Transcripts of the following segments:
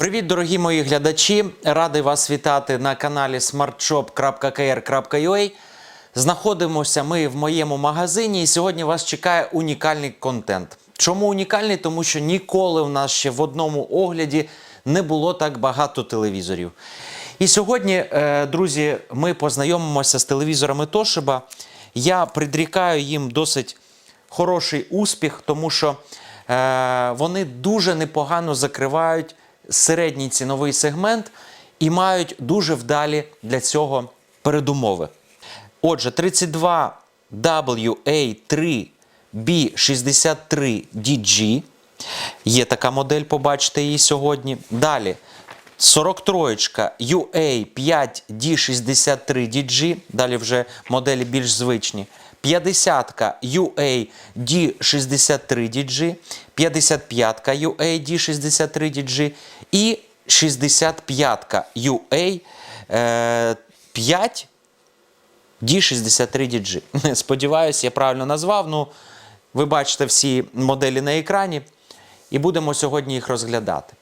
Привіт, дорогі мої глядачі! Радий вас вітати на каналі smartshop.kr.ua. Знаходимося ми в моєму магазині, і сьогодні вас чекає унікальний контент. Чому унікальний? Тому що ніколи в нас ще в одному огляді не було так багато телевізорів. І сьогодні, е, друзі, ми познайомимося з телевізорами Toshiba. Я придрікаю їм досить хороший успіх, тому що е, вони дуже непогано закривають середній ціновий сегмент і мають дуже вдалі для цього передумови. Отже, 32 WA3 B63DG. Є така модель, побачите її сьогодні. Далі 43 UA5D63DG. Далі вже моделі більш звичні. 50 UAD63DG, 55 UAD63DG і 65 UA5 D63DG. Сподіваюсь, я правильно назвав. Ну, ви бачите всі моделі на екрані, і будемо сьогодні їх розглядати.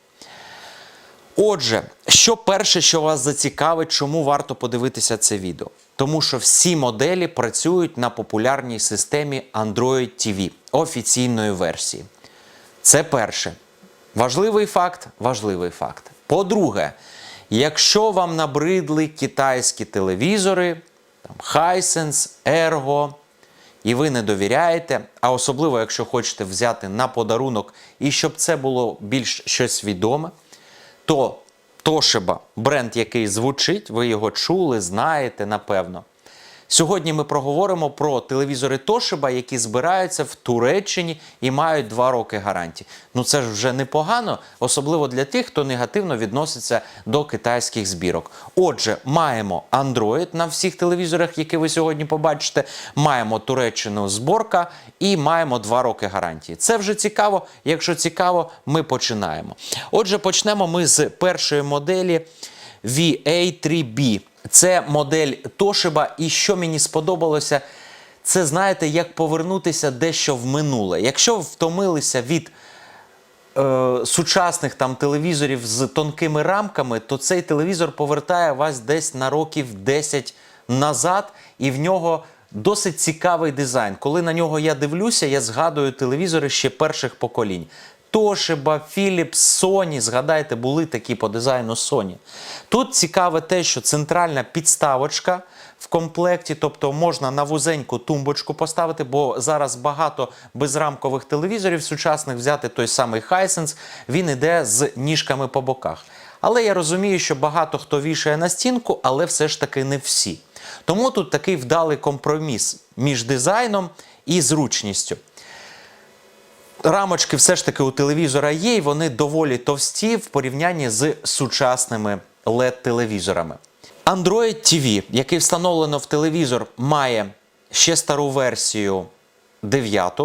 Отже, що перше, що вас зацікавить, чому варто подивитися це відео? Тому що всі моделі працюють на популярній системі Android TV офіційної версії. Це перше. Важливий факт, важливий факт. По-друге, якщо вам набридли китайські телевізори, там, Hisense, Ergo, і ви не довіряєте, а особливо, якщо хочете взяти на подарунок і щоб це було більш щось відоме, то Toshiba, бренд, який звучить, ви його чули, знаєте, напевно. Сьогодні ми проговоримо про телевізори Toshiba, які збираються в Туреччині і мають 2 роки гарантії. Ну це ж вже непогано, особливо для тих, хто негативно відноситься до китайських збірок. Отже, маємо Android на всіх телевізорах, які ви сьогодні побачите. Маємо Туреччину зборка і маємо 2 роки гарантії. Це вже цікаво. Якщо цікаво, ми починаємо. Отже, почнемо ми з першої моделі VA3B. Це модель Toshiba, і що мені сподобалося, це знаєте, як повернутися дещо в минуле. Якщо втомилися від е, сучасних там телевізорів з тонкими рамками, то цей телевізор повертає вас десь на років 10 назад, і в нього досить цікавий дизайн. Коли на нього я дивлюся, я згадую телевізори ще перших поколінь. Toshiba, Philips, Sony, згадайте, були такі по дизайну Sony. Тут цікаве те, що центральна підставочка в комплекті, тобто можна на вузеньку тумбочку поставити, бо зараз багато безрамкових телевізорів сучасних взяти той самий Hisense, він іде з ніжками по боках. Але я розумію, що багато хто вішає на стінку, але все ж таки не всі. Тому тут такий вдалий компроміс між дизайном і зручністю. Рамочки все ж таки у телевізора є, і вони доволі товсті в порівнянні з сучасними LED-телевізорами. Android TV, який встановлено в телевізор, має ще стару версію 9.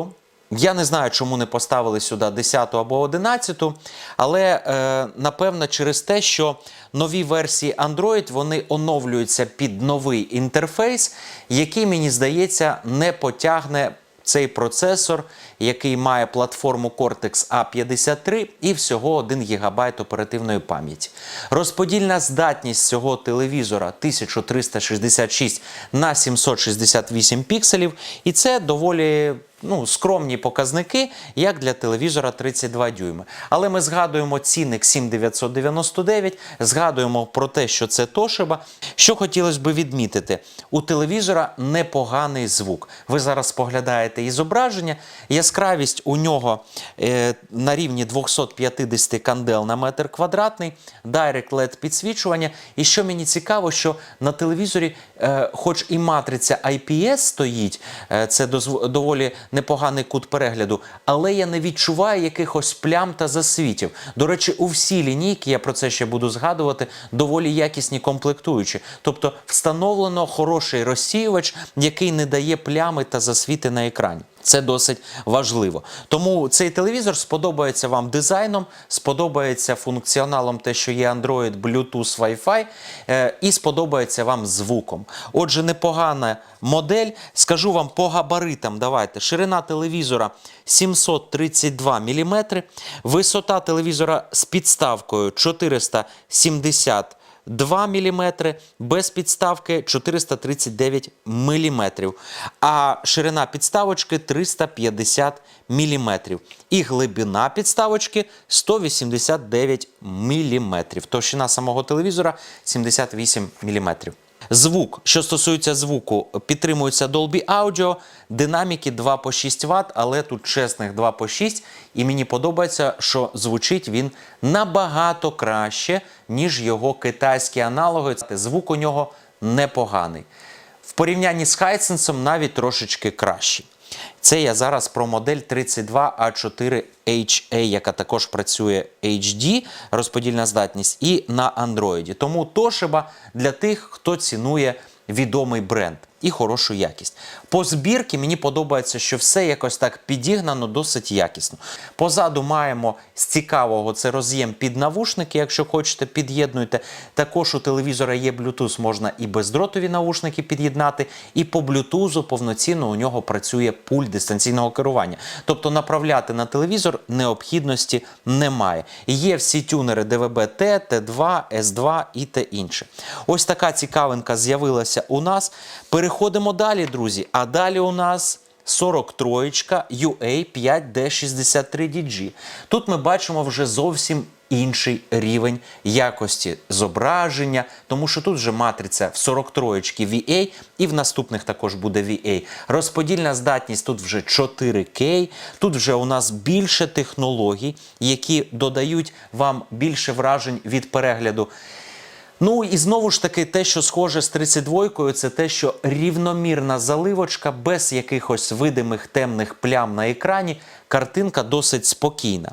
Я не знаю, чому не поставили сюди 10 або 11, але е, напевно через те, що нові версії Android вони оновлюються під новий інтерфейс, який, мені здається, не потягне цей процесор, який має платформу Cortex A53 і всього 1 ГБ оперативної пам'яті. Розподільна здатність цього телевізора 1366 на 768 пікселів, і це доволі ну, скромні показники, як для телевізора 32 дюйми. Але ми згадуємо цінник 7999, згадуємо про те, що це Toshiba. Що хотілося б відмітити, у телевізора непоганий звук. Ви зараз споглядаєте і зображення. Яскравість у нього е, на рівні 250 кандел на метр квадратний, Direct LED підсвічування. І що мені цікаво, що на телевізорі, е, хоч і матриця IPS стоїть, е, це дозв- доволі непоганий кут перегляду, але я не відчуваю якихось плям та засвітів. До речі, у всі лінійки, я про це ще буду згадувати, доволі якісні комплектуючі. Тобто встановлено хороший розсіювач, який не дає плями та засвіти на екрані. Це досить важливо. Тому цей телевізор сподобається вам дизайном, сподобається функціоналом, те, що є Android, Bluetooth, Wi-Fi, е, і сподобається вам звуком. Отже, непогана модель. Скажу вам по габаритам. Давайте. Ширина телевізора 732 мм, висота телевізора з підставкою 470 2 мм, без підставки 439 мм, а ширина підставочки 350 мм. І глибина підставочки 189 мм. Товщина самого телевізора 78 мм. Звук, що стосується звуку, підтримується Dolby Audio, динаміки 2 по 6 Вт, але тут чесних 2 по 6. І мені подобається, що звучить він набагато краще, ніж його китайські аналоги. Звук у нього непоганий. В порівнянні з Hisense навіть трошечки кращий. Це я зараз про модель 32A4HA, яка також працює HD, розподільна здатність, і на Android. Тому Toshiba для тих, хто цінує відомий бренд і хорошу якість. По збірці мені подобається, що все якось так підігнано досить якісно. Позаду маємо з цікавого це роз'єм під навушники, якщо хочете, під'єднуйте. Також у телевізора є Bluetooth, можна і бездротові навушники під'єднати, і по Bluetooth повноцінно у нього працює пульт дистанційного керування. Тобто направляти на телевізор необхідності немає. Є всі тюнери DVB-T, T2, S2 і те інше. Ось така цікавинка з'явилася у нас. Переходимо далі, друзі. А далі у нас 43 UA 5D63DG. Тут ми бачимо вже зовсім інший рівень якості зображення, тому що тут вже матриця в 43 VA і в наступних також буде VA. Розподільна здатність тут вже 4K. Тут вже у нас більше технологій, які додають вам більше вражень від перегляду. Ну і знову ж таки, те, що схоже з 32-кою, це те, що рівномірна заливочка без якихось видимих темних плям на екрані. Картинка досить спокійна.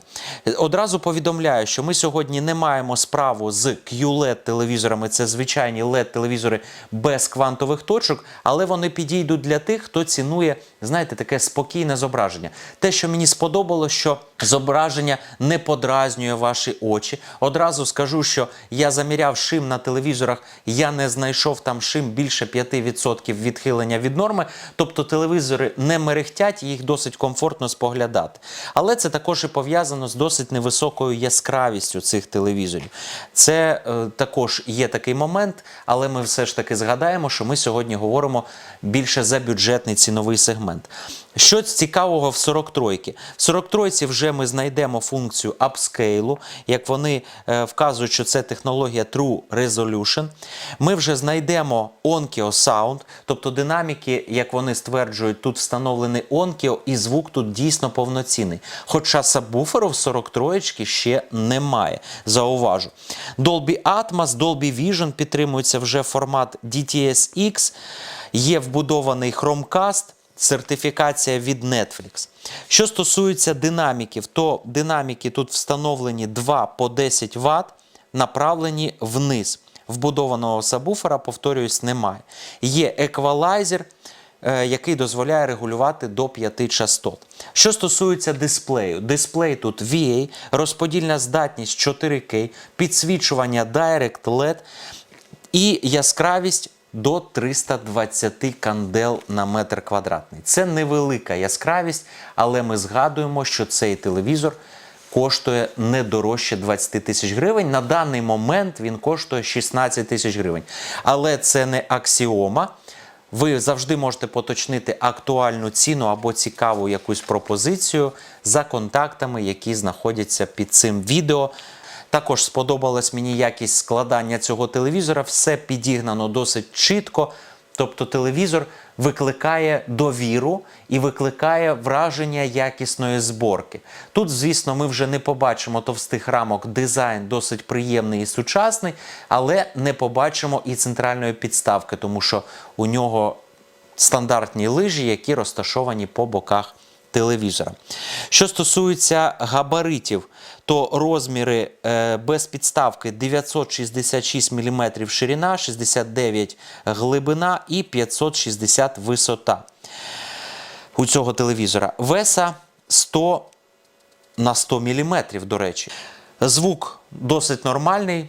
Одразу повідомляю, що ми сьогодні не маємо справу з QLED телевізорами. Це звичайні led телевізори без квантових точок, але вони підійдуть для тих, хто цінує, знаєте, таке спокійне зображення. Те, що мені сподобалось, що зображення не подразнює ваші очі. Одразу скажу, що я заміряв шим на телевізорах, я не знайшов там шим більше 5% відхилення від норми. Тобто телевізори не мерехтять, їх досить комфортно споглядати. Але це також і пов'язано з досить невисокою яскравістю цих телевізорів. Це е, також є такий момент, але ми все ж таки згадаємо, що ми сьогодні говоримо більше за бюджетний ціновий сегмент. Що цікавого в 43-ки? В 43-ці вже ми знайдемо функцію апскейлу, як вони е, вказують, що це технологія True Resolution. Ми вже знайдемо Onkyo Sound, тобто динаміки, як вони стверджують, тут встановлений Onkyo, і звук тут дійсно повноцінний. Хоча сабвуферу в 43-ки ще немає. Зауважу. Dolby Atmos, Dolby Vision підтримується вже формат DTS-X, є вбудований Chromecast сертифікація від Netflix. Що стосується динаміків, то динаміки тут встановлені 2 по 10 Вт, направлені вниз. Вбудованого сабвуфера, повторююсь, немає. Є еквалайзер, е, який дозволяє регулювати до 5 частот. Що стосується дисплею, дисплей тут VA, розподільна здатність 4K, підсвічування Direct LED і яскравість до 320 кандел на метр квадратний. Це невелика яскравість, але ми згадуємо, що цей телевізор коштує не дорожче 20 тисяч гривень. На даний момент він коштує 16 тисяч гривень. Але це не аксіома. Ви завжди можете поточнити актуальну ціну або цікаву якусь пропозицію за контактами, які знаходяться під цим відео. Також сподобалась мені якість складання цього телевізора. Все підігнано досить чітко. Тобто телевізор викликає довіру і викликає враження якісної зборки. Тут, звісно, ми вже не побачимо товстих рамок, дизайн досить приємний і сучасний, але не побачимо і центральної підставки, тому що у нього стандартні лижі, які розташовані по боках телевізора. Що стосується габаритів, то розміри е, без підставки 966 мм ширина, 69 глибина і 560 висота. у цього телевізора. Веса 100 на 100 мм, до речі. Звук досить нормальний.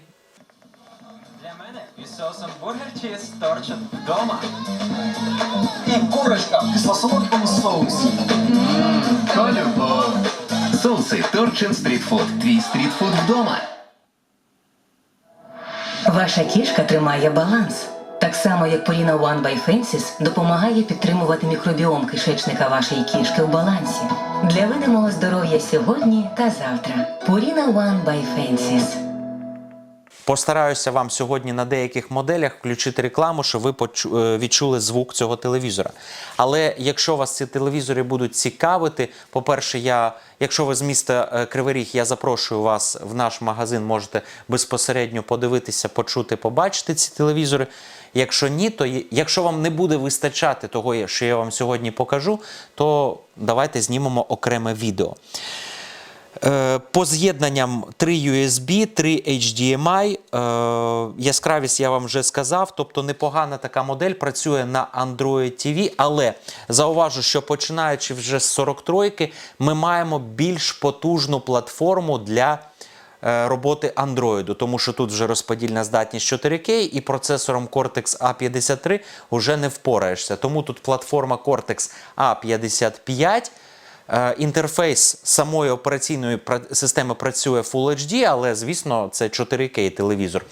Із соусом бургер чіз торчат вдома. І курочка в кисло-солодкому соусі. То любов. Соуси Торчин стрітфуд. Твій стрітфуд вдома. Ваша кішка тримає баланс. Так само, як Purina One by Fences допомагає підтримувати мікробіом кишечника вашої кішки в балансі. Для видимого здоров'я сьогодні та завтра. Purina One by Fences. Постараюся вам сьогодні на деяких моделях включити рекламу, щоб ви е, відчули звук цього телевізора. Але якщо вас ці телевізори будуть цікавити, по-перше, я, якщо ви з міста е, Кривий Ріг, я запрошую вас в наш магазин, можете безпосередньо подивитися, почути, побачити ці телевізори. Якщо ні, то якщо вам не буде вистачати того, що я вам сьогодні покажу, то давайте знімемо окреме відео. Е, По з'єднанням 3 USB, 3 HDMI. Е, Яскравість я вам вже сказав, тобто непогана така модель працює на Android TV, але зауважу, що починаючи вже з 43 ми маємо більш потужну платформу для е, роботи Android, тому що тут вже розподільна здатність 4K і процесором Cortex A53 вже не впораєшся. Тому тут платформа Cortex A55. Е, Інтерфейс самої операційної системи працює Full HD, але звісно, це 4К телевізор.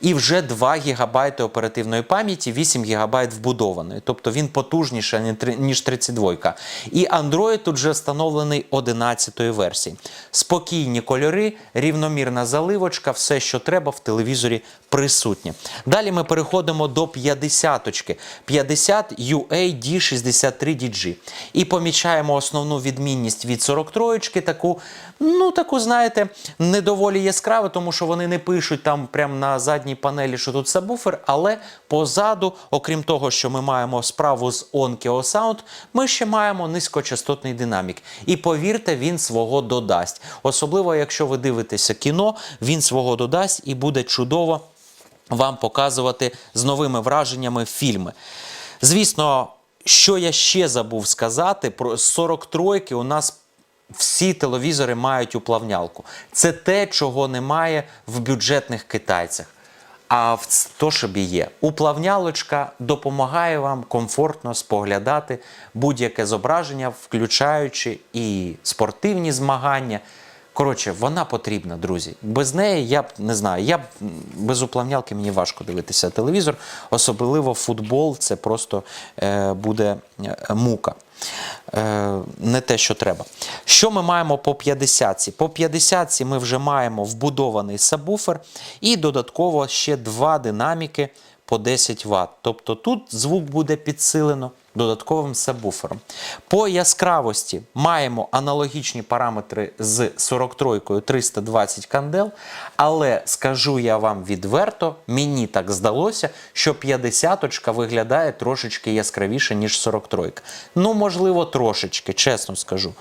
І вже 2 ГБ оперативної пам'яті, 8 ГБ вбудованої. Тобто він потужніший, ніж 32. І Android тут вже встановлений 11 версії. Спокійні кольори, рівномірна заливочка, все, що треба в телевізорі присутнє. Далі ми переходимо до 50-очки. 50 UAD63DG. І помічаємо основну відмінність від 43-очки, таку, ну таку, знаєте, недоволі яскраву, тому що вони не пишуть там прямо на задній панелі, що тут сабвуфер, але позаду, окрім того, що ми маємо справу з Onkyo Sound, ми ще маємо низькочастотний динамік. І повірте, він свого додасть. Особливо, якщо ви дивитеся кіно, він свого додасть і буде чудово вам показувати з новими враженнями фільми. Звісно, що я ще забув сказати, про 43-ки у нас всі телевізори мають уплавнялку. Це те, чого немає в бюджетних китайцях. А в Тошибі є. Уплавнялочка допомагає вам комфортно споглядати будь-яке зображення, включаючи і спортивні змагання. Коротше, вона потрібна, друзі. Без неї я б не знаю. Я б без уплавнялки мені важко дивитися телевізор. Особливо футбол це просто е, буде е, мука. Е, не те, що треба. Що ми маємо по 50-ці? По 50-ці ми вже маємо вбудований сабвуфер і додатково ще два динаміки по 10 Вт. Тобто тут звук буде підсилено додатковим сабвуфером. По яскравості маємо аналогічні параметри з 43-кою 320 кандел, але скажу я вам відверто, мені так здалося, що 50-очка виглядає трошечки яскравіше, ніж 43. Ну, можливо, трошечки, чесно скажу.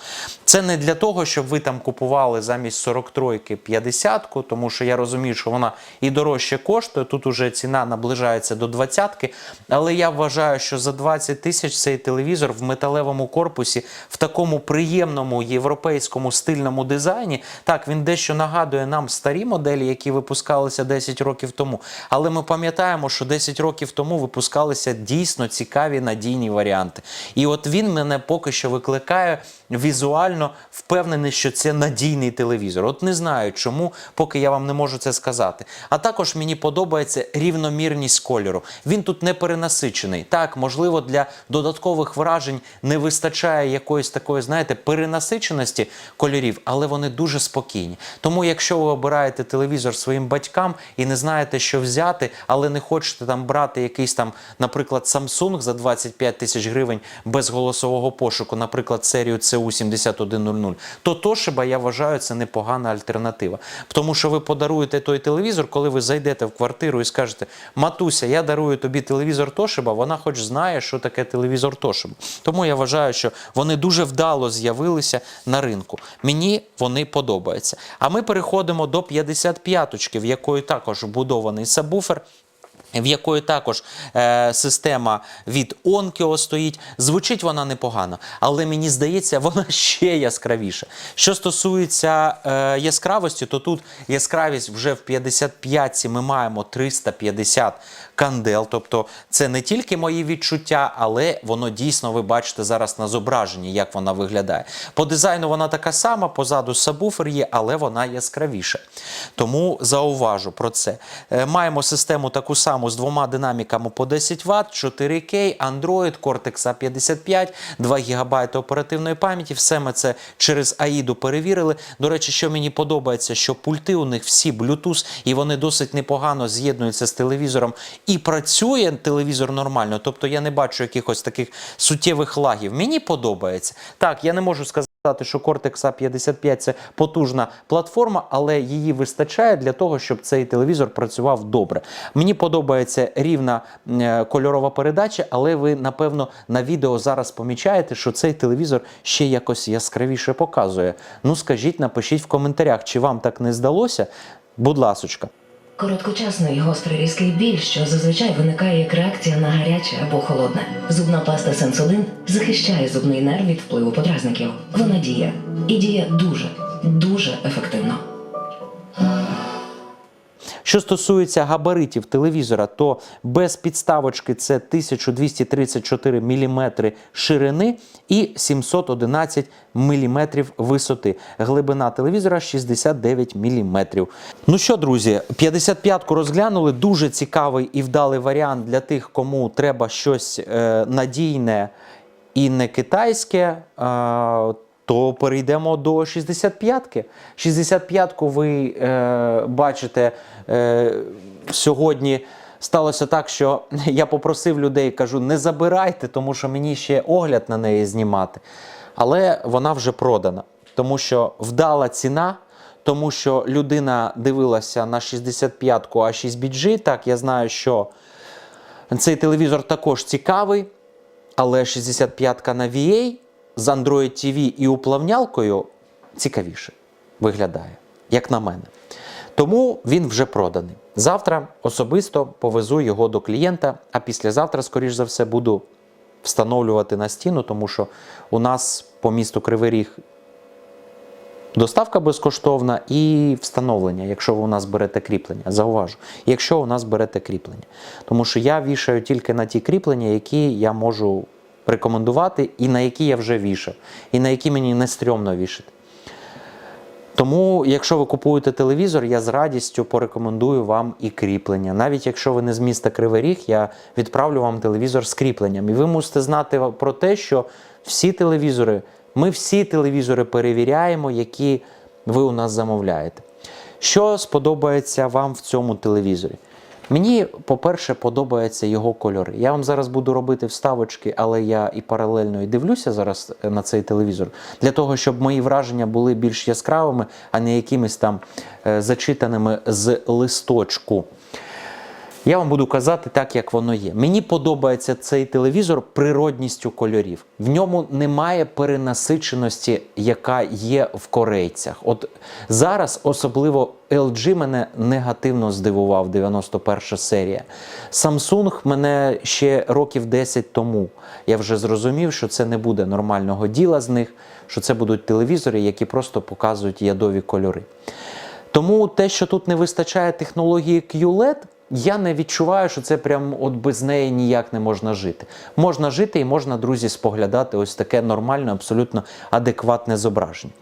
Це не для того, щоб ви там купували замість 43-ки 50-ку, тому що я розумію, що вона і дорожче коштує. Тут уже ціна наближається до 20-ки. Але я вважаю, що за 20 тисяч цей телевізор в металевому корпусі, в такому приємному європейському стильному дизайні. Так, він дещо нагадує нам старі моделі, які випускалися 10 років тому. Але ми пам'ятаємо, що 10 років тому випускалися дійсно цікаві надійні варіанти. І от він мене поки що викликає візуально впевнений, що це надійний телевізор. От не знаю чому, поки я вам не можу це сказати. А також мені подобається рівномірність кольору. Він тут не перенасичений. Так, можливо, для додаткових вражень не вистачає якоїсь такої, знаєте, перенасиченості кольорів, але вони дуже спокійні. Тому, якщо ви обираєте телевізор своїм батькам і не знаєте, що взяти, але не хочете там брати якийсь там, наприклад, Samsung за 25 тисяч гривень без голосового пошуку, наприклад, серію CU7100, то Toshiba, я вважаю, це непогана альтернатива. Тому що ви подаруєте той телевізор, коли ви зайдете в квартиру і скажете: Матуся, я дарую тобі телевізор Toshiba, вона хоч знає, що таке телевізор Toshiba. Тому я вважаю, що вони дуже вдало з'явилися на ринку. Мені вони подобаються. А ми переходимо до 55-очки, в якої також вбудований сабвуфер. В якої також е, система від Onkyo стоїть. Звучить вона непогано, але мені здається, вона ще яскравіша. Що стосується е, яскравості, то тут яскравість вже в 55-ці ми маємо 350 кандел. Тобто це не тільки мої відчуття, але воно дійсно ви бачите зараз на зображенні, як вона виглядає. По дизайну вона така сама, позаду сабвуфер є, але вона яскравіша. Тому зауважу про це. Е, Маємо систему таку саму з двома динаміками по 10 Вт, 4К, Android, Cortex A55, 2 ГБ оперативної пам'яті. Все ми це через AIDу перевірили. До речі, що мені подобається, що пульти у них всі Bluetooth, і вони досить непогано з'єднуються з телевізором. І працює телевізор нормально. Тобто я не бачу якихось таких суттєвих лагів. Мені подобається. Так, я не можу сказати. Що Cortex A55 це потужна платформа, але її вистачає для того, щоб цей телевізор працював добре. Мені подобається рівна е, кольорова передача, але ви, напевно, на відео зараз помічаєте, що цей телевізор ще якось яскравіше показує. Ну, скажіть, напишіть в коментарях, чи вам так не здалося? Будь ласочка. Короткочасний гострий різкий біль, що зазвичай виникає як реакція на гаряче або холодне. Зубна паста Сенсолин захищає зубний нерв від впливу подразників. Вона діє і діє дуже, дуже ефективно. Що стосується габаритів телевізора, то без підставочки це 1234 мм ширини і 711 мм висоти. Глибина телевізора 69 мм. Ну що, друзі, 55-ку розглянули. Дуже цікавий і вдалий варіант для тих, кому треба щось е, надійне і не китайське. Е, то перейдемо до 65-ки. 65-ку ви е, бачите е, сьогодні. Сталося так, що я попросив людей, кажу, не забирайте, тому що мені ще огляд на неї знімати. Але вона вже продана, тому що вдала ціна, тому що людина дивилася на 65-ку А6BG. Так, я знаю, що цей телевізор також цікавий, але 65-ка на VA з Android TV і уплавнялкою цікавіше виглядає, як на мене. Тому він вже проданий. Завтра особисто повезу його до клієнта, а післязавтра, скоріш за все, буду встановлювати на стіну, тому що у нас по місту Кривий Ріг доставка безкоштовна і встановлення, якщо ви у нас берете кріплення. Зауважу, якщо у нас берете кріплення. Тому що я вішаю тільки на ті кріплення, які я можу рекомендувати, і на які я вже вішав, і на які мені не стрьомно вішати. Тому, якщо ви купуєте телевізор, я з радістю порекомендую вам і кріплення. Навіть якщо ви не з міста Кривий Ріг, я відправлю вам телевізор з кріпленням. І ви мусите знати про те, що всі телевізори, ми всі телевізори перевіряємо, які ви у нас замовляєте. Що сподобається вам в цьому телевізорі? Мені, по-перше, подобаються його кольори. Я вам зараз буду робити вставочки, але я і паралельно і дивлюся зараз на цей телевізор для того, щоб мої враження були більш яскравими, а не якимись там е, зачитаними з листочку. Я вам буду казати так, як воно є. Мені подобається цей телевізор природністю кольорів. В ньому немає перенасиченості, яка є в корейцях. От зараз особливо LG мене негативно здивував 91 серія. Samsung мене ще років 10 тому. Я вже зрозумів, що це не буде нормального діла з них, що це будуть телевізори, які просто показують ядові кольори. Тому те, що тут не вистачає технології QLED, я не відчуваю, що це прям от без неї ніяк не можна жити. Можна жити і можна, друзі, споглядати ось таке нормальне, абсолютно адекватне зображення.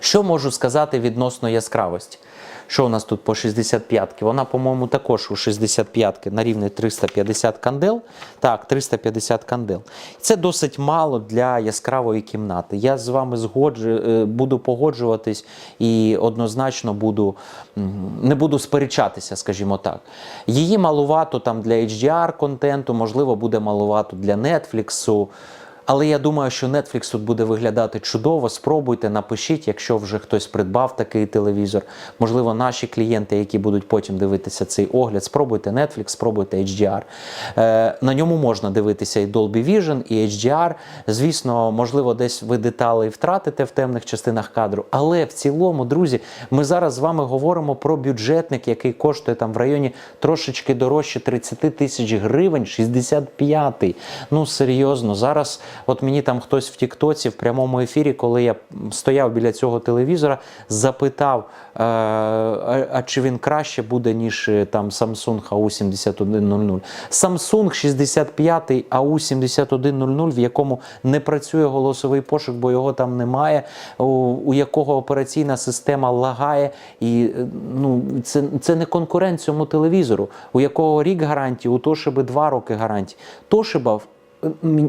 Що можу сказати відносно яскравості? Що у нас тут по 65-ки? Вона, по-моєму, також у 65-ки на рівні 350 кандел. Так, 350 кандел. Це досить мало для яскравої кімнати. Я з вами згоджу, е, буду погоджуватись і однозначно буду, не буду сперечатися, скажімо так. Її малувато там для HDR контенту, можливо, буде малувато для Netflix. Але я думаю, що Netflix тут буде виглядати чудово. Спробуйте, напишіть, якщо вже хтось придбав такий телевізор. Можливо, наші клієнти, які будуть потім дивитися цей огляд, спробуйте Netflix, спробуйте HDR. Е, на ньому можна дивитися і Dolby Vision, і HDR. Звісно, можливо, десь ви деталі втратите в темних частинах кадру. Але в цілому, друзі, ми зараз з вами говоримо про бюджетник, який коштує там в районі трошечки дорожче 30 тисяч гривень, 65-й. Ну серйозно, зараз от мені там хтось в Тіктоці в прямому ефірі, коли я стояв біля цього телевізора, запитав, е, а, чи він краще буде, ніж е, там Samsung AU7100. Samsung 65 AU7100, в якому не працює голосовий пошук, бо його там немає, у, якого операційна система лагає, і е, ну, це, це не конкурент цьому телевізору, у якого рік гарантії, у Тошиби два роки гарантії. Тошиба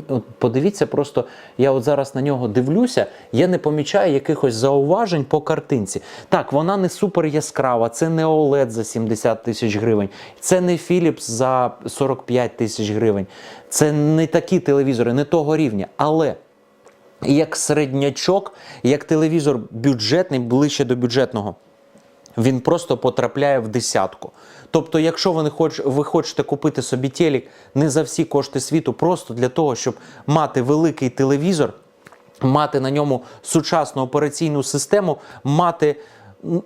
от Подивіться, просто я от зараз на нього дивлюся, я не помічаю якихось зауважень по картинці. Так, вона не супер яскрава, це не OLED за 70 тисяч гривень, це не Philips за 45 тисяч гривень. Це не такі телевізори, не того рівня. Але як середнячок, як телевізор бюджетний, ближче до бюджетного він просто потрапляє в десятку. Тобто, якщо ви, не хоч, ви хочете купити собі телек не за всі кошти світу, просто для того, щоб мати великий телевізор, мати на ньому сучасну операційну систему, мати ну,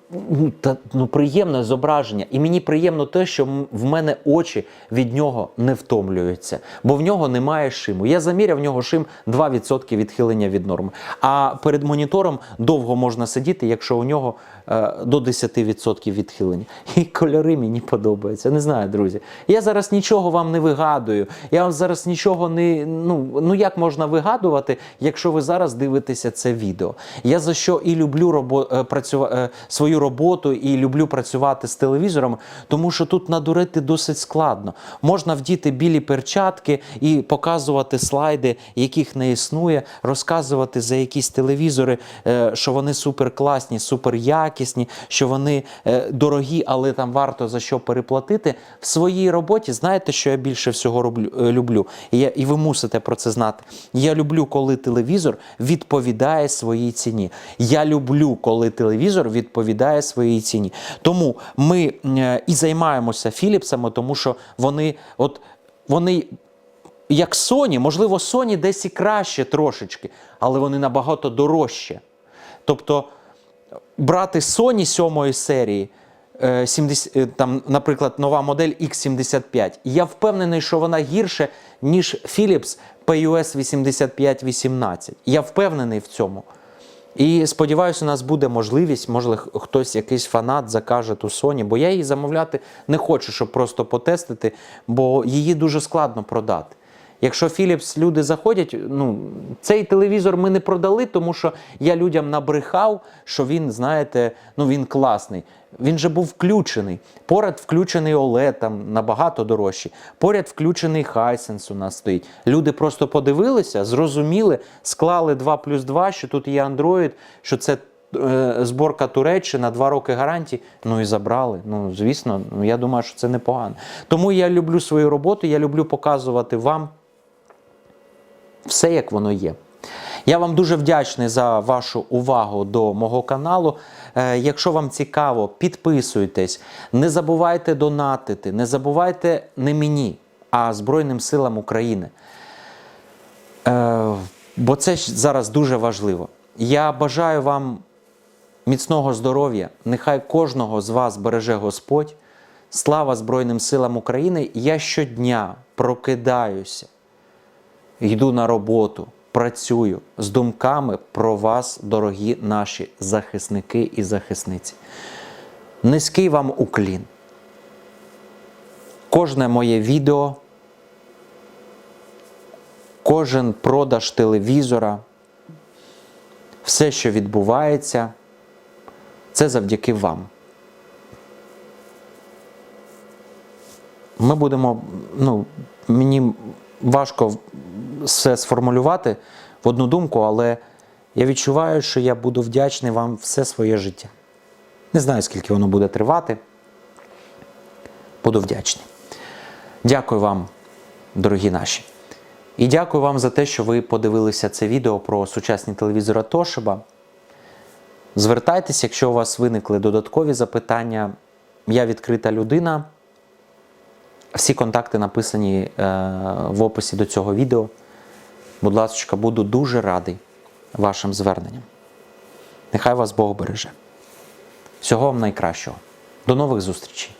та, ну, приємне зображення. І мені приємно те, що в мене очі від нього не втомлюються, бо в нього немає шиму. Я заміряв в нього шим 2% відхилення від норми. А перед монітором довго можна сидіти, якщо у нього е, до 10% відхилення. І кольори мені подобаються. Не знаю, друзі. Я зараз нічого вам не вигадую. Я вам зараз нічого не. Ну, ну як можна вигадувати, якщо ви зараз дивитеся це відео? Я за що і люблю робо, е, працюва, е, свою роботу, і люблю працювати з телевізором, тому що тут надурити досить складно. Можна вдіти білі перчатки і показувати слайди, яких не існує, розказувати за якісь телевізори, е, що вони супер класні, супер якісні, що вони е, дорогі, але там варто за що переплатити. В своїй роботі знаєте, що я більше всього е, люблю? І, і ви мусите про це знати. Я люблю, коли телевізор відповідає своїй ціні. Я люблю, коли телевізор відповідає своїй ціні. Тому ми е, і займаємося Філіпсами, тому що вони, от вони як Sony, можливо, Sony десь і краще трошечки, але вони набагато дорожче. Тобто брати Sony сьомої серії, е, 70, е, там, наприклад, нова модель X75, я впевнений, що вона гірше, ніж Philips PUS 8518. Я впевнений в цьому. І сподіваюся, у нас буде можливість, може хтось, якийсь фанат закаже ту Sony, бо я її замовляти не хочу, щоб просто потестити, бо її дуже складно продати. Якщо Philips люди заходять, ну цей телевізор ми не продали, тому що я людям набрехав, що він, знаєте, ну він класний. Він же був включений. Поряд включений OLED, там набагато дорожчий. Поряд включений Hisense у нас стоїть. Люди просто подивилися, зрозуміли, склали 2 плюс 2, що тут є Android, що це е, зборка Туреччина, 2 роки гарантії. Ну і забрали. Ну, звісно, ну, я думаю, що це непогано. Тому я люблю свою роботу, я люблю показувати вам все як воно є. Я вам дуже вдячний за вашу увагу до мого каналу. Е, якщо вам цікаво, підписуйтесь, не забувайте донатити, не забувайте не мені, а Збройним силам України. Е, бо це зараз дуже важливо. Я бажаю вам міцного здоров'я. Нехай кожного з вас береже Господь. Слава Збройним силам України. Я щодня прокидаюся йду на роботу, працюю з думками про вас, дорогі наші захисники і захисниці. Низький вам уклін. Кожне моє відео, кожен продаж телевізора, все, що відбувається, це завдяки вам. Ми будемо, ну, мені важко все сформулювати в одну думку, але я відчуваю, що я буду вдячний вам все своє життя. Не знаю, скільки воно буде тривати. Буду вдячний. Дякую вам, дорогі наші. І дякую вам за те, що ви подивилися це відео про сучасні телевізори Toshiba. Звертайтеся, якщо у вас виникли додаткові запитання. Я відкрита людина. Всі контакти написані е, в описі до цього відео. Будь ласка, буду дуже радий вашим зверненням. Нехай вас Бог береже. Всього вам найкращого. До нових зустрічей!